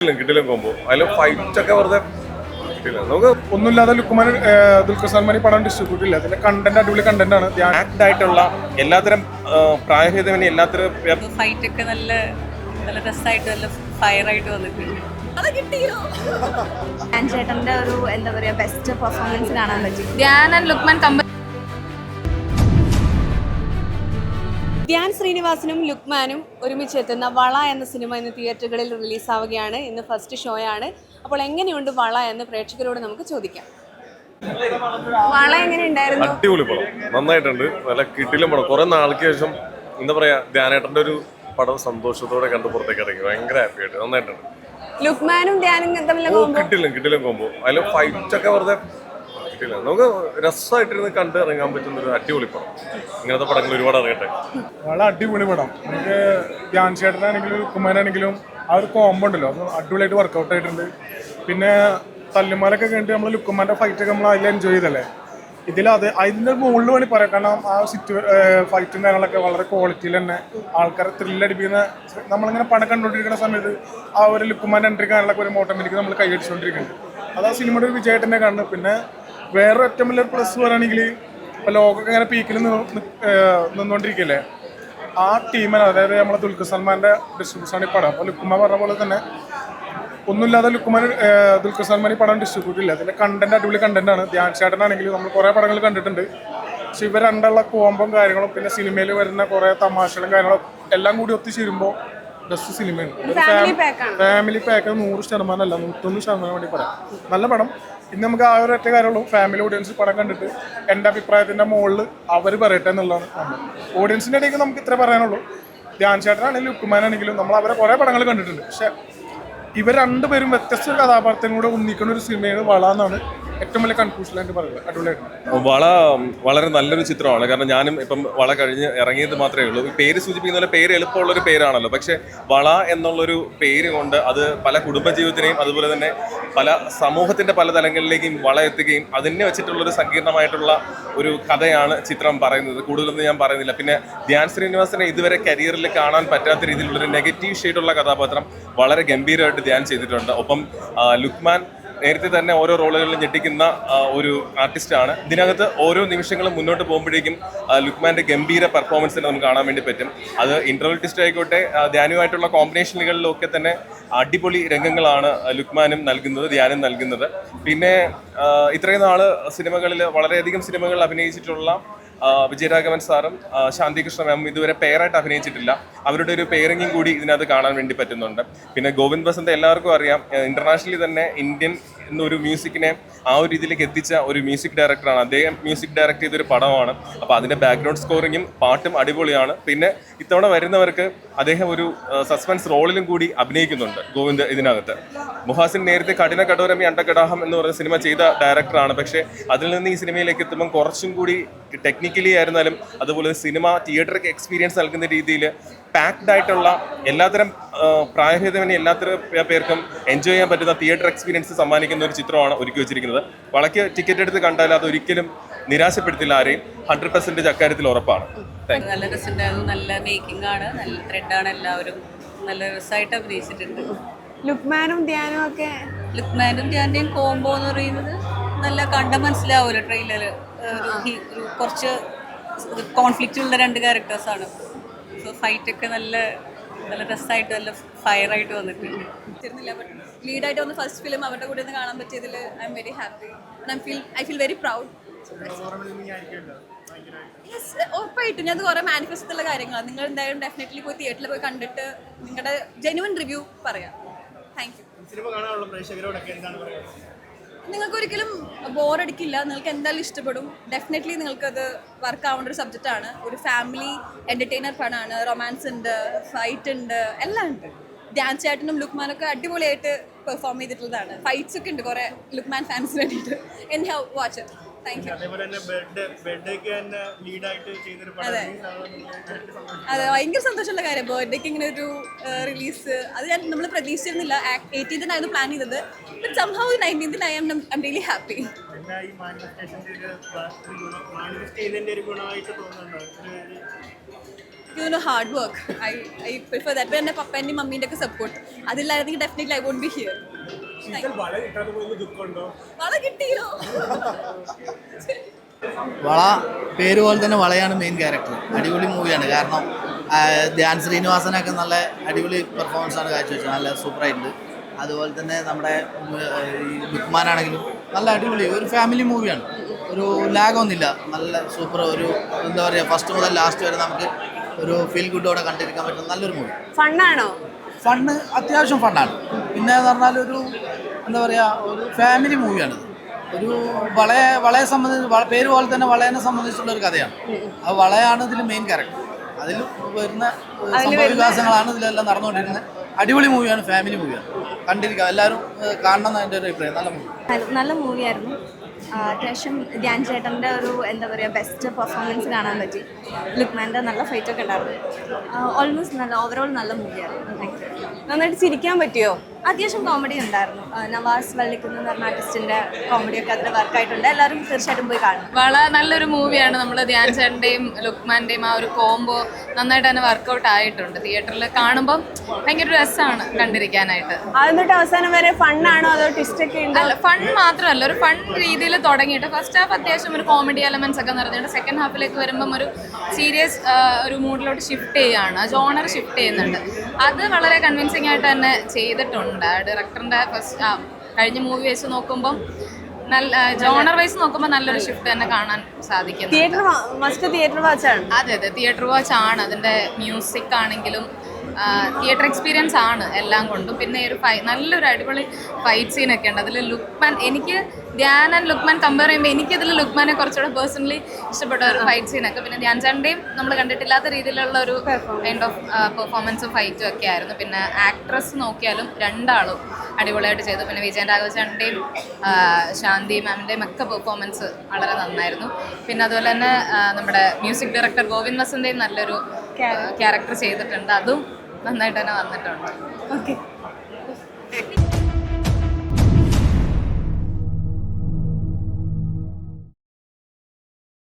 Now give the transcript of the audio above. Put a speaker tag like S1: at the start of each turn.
S1: കിട്ടില്ല കിട്ടില്ല കോമ്പോ അതിൽ ഫൈറ്റ് ഒക്കെ വെറുതെ കിട്ടില്ല. നമുക്ക്
S2: ഒന്നുമില്ലാതെ ലുക്കുമാൻ ദുൽഖർ സൽമാൻ ഈ പടം ഡിസ്ട്രിബ്യൂട്ട് ഇല്ല അതിന്റെ കണ്ടന്റ് അടിപൊളി കണ്ടന്റ് ആണ്.
S3: ആക്ട് ആയിട്ടുള്ള എല്ലാത്തരം ആ, എല്ലാത്തരം
S4: ഫൈറ്റ് ഒക്കെ നല്ല നല്ല രസമായിട്ട് നല്ല ഫയർ ആയിട്ട് വന്നിട്ടുണ്ട്.
S5: ഞാൻ ചേട്ടന്റെ ഒരു എന്താ പറയാ ബെസ്റ്റ് പെർഫോമൻസ് കാണാൻ പറ്റി. ധ്യാൻ ആൻഡ് ലുക്മാൻ കമ്പനി
S4: ധ്യാൻ ശ്രീനിവാസനും ലുക്മാനും ഒരുമിച്ച് എത്തുന്ന വള എന്ന സിനിമ ഇന്ന് തിയേറ്ററുകളിൽ റിലീസാവുകയാണ്. ഇന്ന് ഫസ്റ്റ് ഷോയാണ് അപ്പോൾ എങ്ങനെയുണ്ട് വള എന്ന് പ്രേക്ഷകരോട് നമുക്ക് ചോദിക്കാം. വള എങ്ങനെയുണ്ടായിരുന്നു
S1: അടിപൊളി പടം. നന്നായിട്ടുണ്ട്. നല്ല കിട്ടിലും പടം. കുറെ നാൾക്ക് ശേഷം എന്താ പറയാ ധ്യാനേട്ടന്റെ ഒരു പടം സന്തോഷത്തോടെ കണ്ട് പുറത്തേക്ക് ഇറങ്ങി. ഭയങ്കര ഹാപ്പി ആയിട്ട്. നന്നായിട്ടുണ്ട്.
S4: ലുക്മാനും ധ്യാനും തമ്മിലുള്ള
S1: കിട്ടില്ല കിട്ടില്ല കോമ്പോ അതിൽ ഫൈറ്റ് ഒക്കെ വെറുതെ കിട്ടില്ല നമുക്ക് രസമായിട്ടിരുന്ന് കണ്ട് ഇറങ്ങാൻ പറ്റുന്ന ഒരു അടിപൊളി പടം. ഇങ്ങനത്തെ പടങ്ങൾ ഒരുപാട് ഇറങ്ങട്ടെ?
S2: വളരെ അടിപൊളി പടം. നമുക്ക് ധ്യാൻ ചേട്ടനാണെങ്കിലും ലുക്കുമാനാണെങ്കിലും ആ ഒരു കോമ്പോ ഉണ്ടല്ലോ. അത് അടിപൊളിയായിട്ട് വർക്കൗട്ട് ആയിട്ടുണ്ട്. പിന്നെ തല്ലുമാലൊക്കെ കണ്ടിട്ട് നമ്മൾ ഫൈറ്റ് ഒക്കെ നമ്മൾ അതിൽ എൻജോയ് ചെയ്തല്ലേ? ഇതിൽ അത് അതിന്റെ മുകളിൽ വേണ്ടി പറയാം. കാരണം ആ സിറ്റു ഫൈറ്റും കാര്യങ്ങളൊക്കെ വളരെ ക്വാളിറ്റിയിൽ തന്നെ ആൾക്കാരെ ത്രില്ലടിപ്പിക്കുന്ന നമ്മളിങ്ങനെ പണം കണ്ടുകൊണ്ടിരിക്കുന്ന സമയത്ത് ആ ഒരു ലുക്കുമാന്റെ എൻട്രി കാര്യങ്ങളൊക്കെ ഒരു ഓട്ടോമാറ്റിക് നമ്മൾ കൈയടിച്ചുകൊണ്ടിരിക്കുന്നുണ്ട് അത് ആ സിനിമയുടെ ഒരു തന്നെ കാണുന്നത് പിന്നെ വേറെ ഏറ്റവും വലിയ പ്ലസ് പറയുകയാണെങ്കിൽ ഇപ്പോൾ ലോകമൊക്കെ ഇങ്ങനെ പീക്കിൽ നിന്നുകൊണ്ടിരിക്കുകയല്ലേ? ആ ടീമിന് അതായത് നമ്മളെ ദുൽഖർ സൽമാന്റെ ഡിസ്ട്രിബ്യൂഷൻ ഈ പടം. അപ്പോൾ ലുക്കുമാൻ പറഞ്ഞ പോലെ തന്നെ ഒന്നുമില്ലാതെ ലുക്കുമാൻ ദുൽഖർ സൽമാൻ ഈ പടം ഡിസ്ട്രിബ്യൂട്ട് ഇല്ല അതിന്റെ കണ്ടന്റ് അടിപൊളി കണ്ടന്റാണ് ധ്യാൻ ചേട്ടനാണെങ്കിലും നമ്മൾ കുറേ പടങ്ങൾ കണ്ടിട്ടുണ്ട്. പക്ഷെ ഇവ രണ്ടുള്ള കോമ്പും കാര്യങ്ങളും പിന്നെ സിനിമയിൽ വരുന്ന കുറേ തമാശകളും കാര്യങ്ങളും എല്ലാം കൂടി ഒത്തുചേരുമ്പോൾ ബെസ്റ്റ് സിനിമയാണ്
S4: ഫാമിലി
S2: പാക്ക് നൂറ് ശതമാനം അല്ല നൂറ്റൊന്ന് ശതമാനം വേണ്ടി പറയാം. നല്ല പടം. ഇന്ന് നമുക്ക് ആ ഒരു ഒറ്റ കാര്യമുള്ളൂ. ഫാമിലി ഓഡിയൻസ് പടം കണ്ടിട്ട് എന്റെ അഭിപ്രായത്തിന്റെ മുകളിൽ അവർ പറയട്ടെ എന്നുള്ളതാണ് ഓഡിയൻസിന്റെ ഇടയ്ക്ക് നമുക്ക് ഇത്ര പറയാനുള്ളൂ. ധ്യാൻ ചേട്ടനാണെങ്കിലും ഉക്കുമാനാണെങ്കിലും നമ്മൾ അവരെ കുറേ പടങ്ങൾ കണ്ടിട്ടുണ്ട്. പക്ഷേ ഇവർ രണ്ടുപേരും വ്യത്യസ്ത കഥാപാത്രത്തിനൂടെ ഒന്നിക്കുന്ന ഒരു സിനിമയാണ് വള എന്നാണ്
S3: വള വളരെ നല്ലൊരു ചിത്രമാണ്. കാരണം ഞാനും ഇപ്പം വള കഴിഞ്ഞ് ഇറങ്ങിയത് മാത്രമേ ഉള്ളൂ. പേര് സൂചിപ്പിക്കുന്ന പോലെ പേര് എളുപ്പമുള്ള ഒരു പേരാണല്ലോ. പക്ഷെ വള എന്നുള്ളൊരു പേര് കൊണ്ട് അത് പല കുടുംബജീവിതത്തിനെയും അതുപോലെ തന്നെ പല സമൂഹത്തിന്റെ പല തലങ്ങളിലേക്കും വള എത്തുകയും അതിനെ വെച്ചിട്ടുള്ളൊരു സങ്കീർണമായിട്ടുള്ള ഒരു കഥയാണ് ചിത്രം പറയുന്നത്. കൂടുതലൊന്നും ഞാൻ പറയുന്നില്ല. പിന്നെ ധ്യാൻ ശ്രീനിവാസനെ ഇതുവരെ കരിയറിൽ കാണാൻ പറ്റാത്ത രീതിയിലുള്ളൊരു നെഗറ്റീവ് ഷെയ്ഡുള്ള കഥാപാത്രം വളരെ ഗംഭീരമായിട്ട് ധ്യാൻ ചെയ്തിട്ടുണ്ട്. ഒപ്പം ലുക്മാൻ നേരത്തെ തന്നെ ഓരോ റോളുകളിലും ഞെട്ടിക്കുന്ന ഒരു ആർട്ടിസ്റ്റാണ് ഇതിനകത്ത് ഓരോ നിമിഷങ്ങളും മുന്നോട്ട് പോകുമ്പോഴേക്കും ലുക്മാന്റെ ഗംഭീര പെർഫോമൻസ് നമുക്ക് കാണാൻ വേണ്ടി പറ്റും. അത് ഇന്റർവൽ ടിസ്റ്റ് ആയിക്കോട്ടെ ധ്യാനുമായിട്ടുള്ള കോമ്പിനേഷനുകളിലും ഒക്കെ തന്നെ അടിപൊളി രംഗങ്ങളാണ് ലുക്മാനും നൽകുന്നത് ധ്യാനും നൽകുന്നത്. പിന്നെ ഇത്രയും നാൾ സിനിമകളിൽ വളരെയധികം സിനിമകളിൽ അഭിനയിച്ചിട്ടുള്ള വിജയരാഘവൻ സാറും ശാന്തികൃഷ്ണ മാമും ഇതുവരെ പേരായിട്ട് അഭിനയിച്ചിട്ടില്ല. അവരുടെ ഒരു പേരെങ്കിലും കൂടി ഇതിനകത്ത് കാണാൻ വേണ്ടി പറ്റുന്നുണ്ട്. പിന്നെ ഗോവിന്ദ് ബസന്ത് എല്ലാവർക്കും അറിയാം ഇന്റർനാഷണലി തന്നെ ഇന്ത്യൻ എന്നൊരു മ്യൂസിക്കിനെ ആ ഒരു രീതിയിലേക്ക് എത്തിച്ച ഒരു മ്യൂസിക് ഡയറക്ടറാണ്. അദ്ദേഹം മ്യൂസിക് ഡയറക്ട് ചെയ്തൊരു പടമാണ്. അപ്പോൾ അതിന്റെ ബാക്ക്ഗ്രൗണ്ട് സ്കോറിങ്ങും പാട്ടും അടിപൊളിയാണ്. പിന്നെ ഇത്തവണ വരുന്നവർക്ക് അദ്ദേഹം ഒരു സസ്പെൻസ് റോളിലും കൂടി അഭിനയിക്കുന്നുണ്ട് ഗോവിന്ദ് ഇതിനകത്ത്. മുഹാസിൻ നേരത്തെ കഠിന കടോരമി അണ്ടകടാഹം എന്ന് പറയുന്ന സിനിമ ചെയ്ത ഡയറക്ടറാണ്. പക്ഷേ അതിൽ നിന്ന് ഈ സിനിമയിലേക്ക് എത്തുമ്പം കുറച്ചും കൂടി ടെക്നിക്കലി ആയിരുന്നാലും അതുപോലെ സിനിമ തിയേറ്ററിൽ എക്സ്പീരിയൻസ് നൽകുന്ന രീതിയിൽ പാക്ഡ് ആയിട്ടുള്ള എല്ലാത്തരം പ്രായഭേദമന്യേ എല്ലാത്തരം പേർക്കും എൻജോയ് ചെയ്യാൻ പറ്റുന്ന തിയേറ്റർ എക്സ്പീരിയൻസ് സമ്മാനിക്കുന്ന ഒരു ചിത്രമാണ് ഒരുക്കി വെച്ചിരിക്കുന്നത്. വളയ്ക്ക് ടിക്കറ്റ് എടുത്ത് കണ്ടാൽ അത് ഒരിക്കലും നിരാശപ്പെടുത്തില്ല ആരെയും. ഹൺഡ്രഡ് പെർസെന്റേജ് അക്കാര്യത്തിൽ ഉറപ്പാണ്.
S4: നല്ല രസമുണ്ടായിരുന്നു നല്ല മേക്കിംഗ് ആണ്. നല്ല ത്രെഡാണ് എല്ലാവരും. നല്ല രസമായിട്ട് അഭിനയിച്ചിട്ടുണ്ട്.
S6: ലുക്മാനും ധ്യാനും ഒക്കെ?
S4: ലുക്മാനും ധ്യാന്റെയും കോംബോ എന്ന് പറയുന്നത് നല്ല കണ്ട മനസ്സിലാവുമല്ലോ ട്രെയിലർ കുറച്ച് കോൺഫ്ലിക്റ്റ് ഉള്ള രണ്ട് ക്യാരക്ടേഴ്സാണ് സോ ഫൈറ്റൊക്കെ നല്ല നല്ല രസമായിട്ട് നല്ല ഫയർ ആയിട്ട് വന്നിട്ടുണ്ട്
S7: ബട്ട് ലീഡായിട്ട് വന്ന ഫസ്റ്റ് ഫിലിം അവരുടെ കൂടെ ഒന്ന് കാണാൻ പറ്റിയതിൽ I am very happy I feel I feel very proud yes ഉറപ്പായിട്ടും. ഞാൻ കുറേ മാനിഫെസ്റ്റോള്ള കാര്യങ്ങളാണ്. നിങ്ങൾ എന്തായാലും ഡെഫിനറ്റ്ലി പോയി തിയേറ്ററിൽ പോയി കണ്ടിട്ട് നിങ്ങളുടെ ജെന്യുവൻ റിവ്യൂ പറയാം. താങ്ക് യു
S8: സിനിമ കാണാനുള്ള പ്രേക്ഷകരോടൊക്കെ എന്താണ് പറയുക?
S7: നിങ്ങൾക്ക് ഒരിക്കലും ബോറടിക്കില്ല. നിങ്ങൾക്ക് എന്തായാലും ഇഷ്ടപ്പെടും. ഡെഫിനറ്റ്ലി നിങ്ങൾക്കത് വർക്ക് ആവേണ്ട ഒരു സബ്ജക്റ്റ് ആണ്. ഒരു ഫാമിലി എന്റർടൈനർ പടമാണ് റൊമാൻസ് ഉണ്ട് ഫൈറ്റ് ഉണ്ട് എല്ലാം ഉണ്ട്. ഡാൻസ് ചേട്ടനും ലുക്മാനൊക്കെ അടിപൊളിയായിട്ട് പെർഫോം ചെയ്തിട്ടുള്ളതാണ്. ഫൈറ്റ്സ് ഒക്കെ ഉണ്ട് കുറേ ലുക്മാൻ ഫാൻസിന് വേണ്ടിയിട്ട്. എൻ ഹാവ് വാച്ച് ഇറ്റ്
S8: അതേപോലെ തന്നെ ബർത്ത്ഡേ ബർത്ത്ഡേക്ക് തന്നെ ലീഡായിട്ട് ചെയ്തൊരു പടം.
S7: അതെ. ഭയങ്കര സന്തോഷമുള്ള കാര്യം. ബർത്ത്ഡേക്ക് ഇങ്ങനെ ഒരു റിലീസ് അത് ഞാൻ നമ്മൾ പ്രതീക്ഷിച്ചിരുന്നില്ല. എയ്റ്റീൻത്തിനായിരുന്നു പ്ലാൻ ചെയ്തത്. But somehow നയന്റീൻത്തിന് I am I'm really happy
S8: you
S7: know hard work I I prefer that എന്റെ പപ്പേന്റെയും മമ്മീന്റെ ഒക്കെ support അതില്ലായിരുന്നെങ്കിൽ definitely I won't be here വള കിട്ടിയോ?
S9: വള പേര് പോലെ തന്നെ വളയാണ് മെയിൻ ക്യാരക്ടർ അടിപൊളി മൂവിയാണ് കാരണം ധ്യാൻ ശ്രീനിവാസനൊക്കെ നല്ല അടിപൊളി പെർഫോമൻസ് ആണ് കാഴ്ചവെച്ചത്. നല്ല സൂപ്പറായിട്ടുണ്ട്. അതുപോലെ തന്നെ നമ്മുടെ ബുക്ക്മാനാണെങ്കിലും നല്ല അടിപൊളി. ഒരു ഫാമിലി മൂവിയാണ് ഒരു ലാഗൊന്നുമില്ല നല്ല സൂപ്പർ ഒരു എന്താ പറയുക ഫസ്റ്റ് മുതൽ ലാസ്റ്റ് വരെ നമുക്ക് ഒരു ഫീൽ ഗുഡോടെ കണ്ടിരിക്കാൻ പറ്റുന്ന നല്ലൊരു മൂവി
S6: ഫണ്ണാണോ?
S9: ഫണ്ണ് അത്യാവശ്യം ഫണ്ണാണ്. പിന്നെ എന്ന് പറഞ്ഞാൽ ഒരു എന്താ പറയുക ഒരു ഫാമിലി മൂവിയാണ് ഒരു വളയെ വളയെ സംബന്ധിച്ച് പേര് പോലെ തന്നെ വളയനെ സംബന്ധിച്ചുള്ള ഒരു കഥയാണ്. ആ വളയാണ് ഇതിൽ മെയിൻ ക്യാരക്ടർ അതിൽ വരുന്ന സംഭവ വികാസങ്ങളാണ് ഇതിലെല്ലാം നടന്നുകൊണ്ടിരുന്നത് അടിപൊളി മൂവിയാണ് ഫാമിലി മൂവിയാണ്. കണ്ടിരിക്കുക എല്ലാവരും കാണണം എന്റെ ഒരു അഭിപ്രായം. നല്ല മൂവി
S5: നല്ല മൂവിയായിരുന്നു. അത്യാവശ്യം ധ്യാൻ ചേട്ടന്റെ ഒരു എന്താ പറയുക ബെസ്റ്റ് പെർഫോമൻസ് കാണാൻ പറ്റി. ലുക്മാന്റെ നല്ല ഫൈറ്റൊക്കെ ഉണ്ടായിരുന്നു. ഓൾമോസ്റ്റ് നല്ല ഓവറോൾ നല്ല മൂവിയായിരുന്നു.
S6: നന്നായിട്ട് ചിരിക്കാൻ പറ്റിയോ?
S5: അത്യാവശ്യം കോമഡി ഉണ്ടായിരുന്നു. നവാസ് വള്ളിക്കുന്ന് എന്ന് പറഞ്ഞ ഒക്കെ കോമഡിയൊക്കെ അതിൽ വർക്കായിട്ടുണ്ട് എല്ലാവരും തീർച്ചയായിട്ടും പോയി കാണും.
S3: വളരെ നല്ലൊരു മൂവിയാണ് നമ്മൾ ധ്യാൻ ചേട്ടന്റെയും ലുക്മാന്റെയും ആ ഒരു കോംബോ നന്നായിട്ട് തന്നെ വർക്കൗട്ട് ആയിട്ടുണ്ട്. തിയേറ്ററിൽ കാണുമ്പോൾ ഭയങ്കര രസമാണ് കണ്ടിരിക്കാനായിട്ട്.
S6: അതെന്നിട്ട് അവസാനം വരെ ഫണ്ണാണോ അതോ ട്വിസ്റ്റ് ഒക്കെ ഉണ്ടോ?
S3: അല്ല ഫൺ മാത്രമല്ല. ഒരു ഫൺ രീതിയിൽ തുടങ്ങിയിട്ട് ഫസ്റ്റ് ഹാഫ് അത്യാവശ്യം ഒരു കോമഡി എലമെന്റ്സ് ഒക്കെ നിറഞ്ഞിട്ട് സെക്കൻഡ് ഹാഫിലേക്ക് വരുമ്പം ഒരു സീരിയസ് ഒരു മൂഡിലോട്ട് ഷിഫ്റ്റ് ചെയ്യുകയാണ് ജോണർ ഷിഫ്റ്റ് ചെയ്യുന്നുണ്ട്. അത് വളരെ കൺവിൻസിംഗ് ആയിട്ട് തന്നെ ചെയ്തിട്ടുണ്ട്. ഡയറക്ടറിന്റെ ഫസ്റ്റ് കഴിഞ്ഞ മൂവി വെച്ച് നോക്കുമ്പം നല്ല ജോണർ വൈസ് നോക്കുമ്പോൾ നല്ലൊരു ഷിഫ്റ്റ് തന്നെ കാണാൻ സാധിക്കുന്നു
S6: തിയേറ്റർ മസ്റ്റ് തിയേറ്റർ വാച്ചാണ്
S3: അതെ അതെ തിയേറ്റർ വാച്ച് ആണ്. അതിന്റെ മ്യൂസിക് ആണെങ്കിലും തിയേറ്റർ എക്സ്പീരിയൻസ് ആണ് എല്ലാം കൊണ്ടും. പിന്നെ ഒരു ഫൈ നല്ലൊരു അടിപൊളി ഫൈറ്റ് സീനൊക്കെ ഉണ്ട്. അതിൽ ലുക്മാൻ എനിക്ക് ധ്യാൻ ആൻഡ് ലുക്മാൻ കമ്പയർ ചെയ്യുമ്പോൾ എനിക്കതിൽ ലുക്മാനെ കുറച്ചുകൂടെ പേഴ്സണലി ഇഷ്ടപ്പെട്ട ഒരു ഫൈറ്റ് സീനൊക്കെ പിന്നെ ധ്യാൻ ചാണ്ടയും നമ്മൾ കണ്ടിട്ടില്ലാത്ത രീതിയിലുള്ള ഒരു കൈൻഡ് ഓഫ് പെർഫോമൻസും ഫൈറ്റും ഒക്കെ ആയിരുന്നു. പിന്നെ ആക്ട്രസ് നോക്കിയാലും രണ്ടാളും അടിപൊളിയായിട്ട് ചെയ്തു. പിന്നെ വിജയൻ രാഘവചാണ്ടയും ശാന്തി മാമിന്റെയും ഒക്കെ പെർഫോമൻസ് വളരെ നന്നായിരുന്നു. പിന്നെ അതുപോലെ തന്നെ നമ്മുടെ മ്യൂസിക് ഡയറക്ടർ ഗോവിന്ദ് വസന്തയും നല്ലൊരു ക്യാരക്ടർ ചെയ്തിട്ടുണ്ട്. അതും നന്നായിട്ട് തന്നെ വന്നിട്ടുണ്ട്.
S6: ഓക്കെ